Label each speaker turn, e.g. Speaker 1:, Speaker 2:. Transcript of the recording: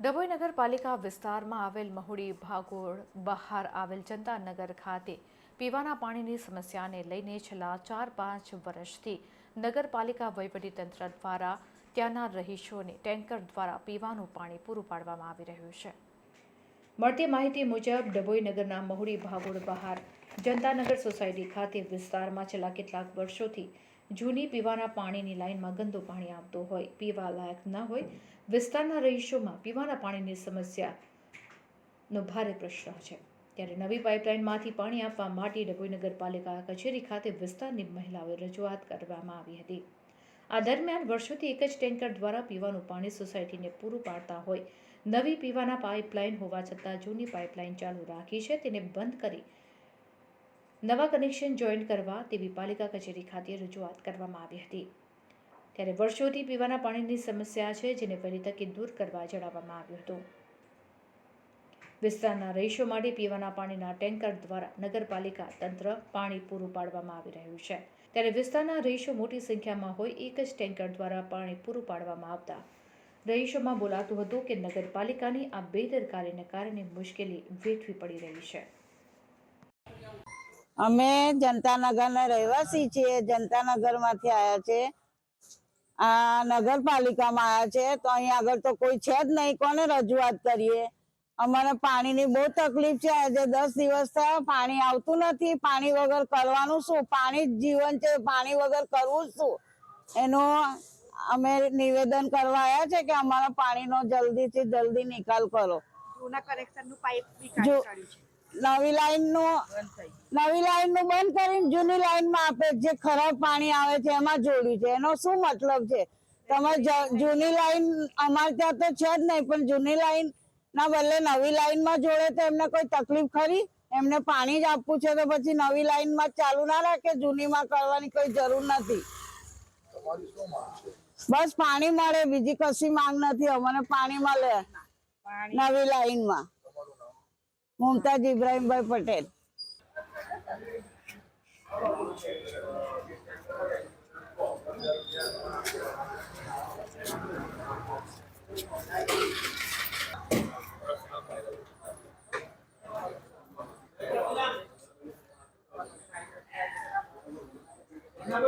Speaker 1: ડભોઈ નગરપાલિકા વિસ્તારમાં આવેલ મહુડી ભાગોળ બહાર આવેલ જનતાનગર ખાતે પીવાના પાણીની સમસ્યાને લઈને છેલ્લા ચાર પાંચ વર્ષથી નગરપાલિકા વહીવટીતંત્ર દ્વારા ત્યાંના રહીશોને ટેન્કર દ્વારા પીવાનું પાણી પૂરું પાડવામાં આવી રહ્યું છે. મળતી માહિતી મુજબ ડભોઈ નગરના મહુડી ભાગોળ બહાર જનતાનગર સોસાયટી ખાતે વિસ્તારમાં છેલ્લા કેટલાક વર્ષોથી જૂની પીવાના પાણીની લાઇનમાં ગંદુ પાણી આવતું હોય પીવા લાયક ન હોય, વિસ્તારના રહીશોમાં પીવાના પાણીની સમસ્યાનો ભારે પ્રશ્ન છે. ત્યારે નવી પાઇપલાઇનમાંથી પાણી આપવા માટે ડભોઈ નગરપાલિકા કચેરી ખાતે વિસ્તારની મહિલાઓએ રજૂઆત કરવામાં આવી હતી. આ દરમિયાન વર્ષોથી એક જ ટેન્કર દ્વારા પીવાનું પાણી સોસાયટીને પૂરું પાડતા હોય, નવી પીવાના પાઇપલાઇન હોવા છતાં જૂની પાઇપલાઇન ચાલુ રાખી છે, તેને બંધ કરી નવા કનેક્શન જોઈન કરવા તેવી પાલિકા કચેરી ખાતે રજૂઆત કરવામાં આવી હતી. ત્યારે વર્ષોથી પીવાના પાણીની સમસ્યા છે, જેને વહેલી તકે દૂર કરવા જણાવવામાં આવ્યું હતું. વિસ્તારના રહીશો માટે પીવાના પાણીના ટેન્કર દ્વારા નગરપાલિકા તંત્ર પાણી પૂરું પાડવામાં આવી રહ્યું છે. ત્યારે વિસ્તારના રહીશો મોટી સંખ્યામાં હોય એક જ ટેન્કર દ્વારા પાણી પૂરું પાડવામાં આવતા. રહીશોમાં બોલાતું હતું કે નગરપાલિકાની આ બેદરકારીને કારણે મુશ્કેલી વેઠવી પડી રહી છે.
Speaker 2: અમે જનતાનગરના રહેવાસી છીએ જનતાનગરમાંથી આવ્યા છે. આ નગરપાલિકામાં આવ્યા છે તો અહીંયા આગળ તો કોઈ છે જ નહીં કોને રજૂઆત કરીએ? અમારે પાણીની બહુ તકલીફ છે આજે દસ દિવસ થયા પાણી આવતું નથી પાણી વગર કરવાનું શું? પાણી જ જીવન છે પાણી વગર કરવું શું? એનું અમે નિવેદન કરવા આવ્યા છે કે અમારા પાણીનો જલ્દીથી જલ્દી નિકાલ કરો.
Speaker 3: જૂના કનેક્શનનું પાઇપ બી કાઢી છે.
Speaker 2: નવી લાઈનનું નવી લાઈનનું બંધ કરીને જૂની લાઈનમાં આપે જે ખરાબ પાણી આવે છે એમાં જોડ્યું છે. એનો શું મતલબ છે? તમે જૂની લાઈન અમારે ત્યાં તો છે જ નહીં પણ જૂની લાઈન ના બદલે નવી લાઈનમાં જોડે તો એમને કોઈ તકલીફ ખરી? એમને પાણી જ આપવું છે તો પછી નવી લાઈનમાં ચાલુ ના રાખે? જૂની માં કરવાની કોઈ જરૂર નથી. બસ પાણી મળે બીજી કશી માંગ નથી. અમને પાણી મળે નવી લાઈનમાં મુમતાજ ઇબ્રાહીમભાઈ પટેલ.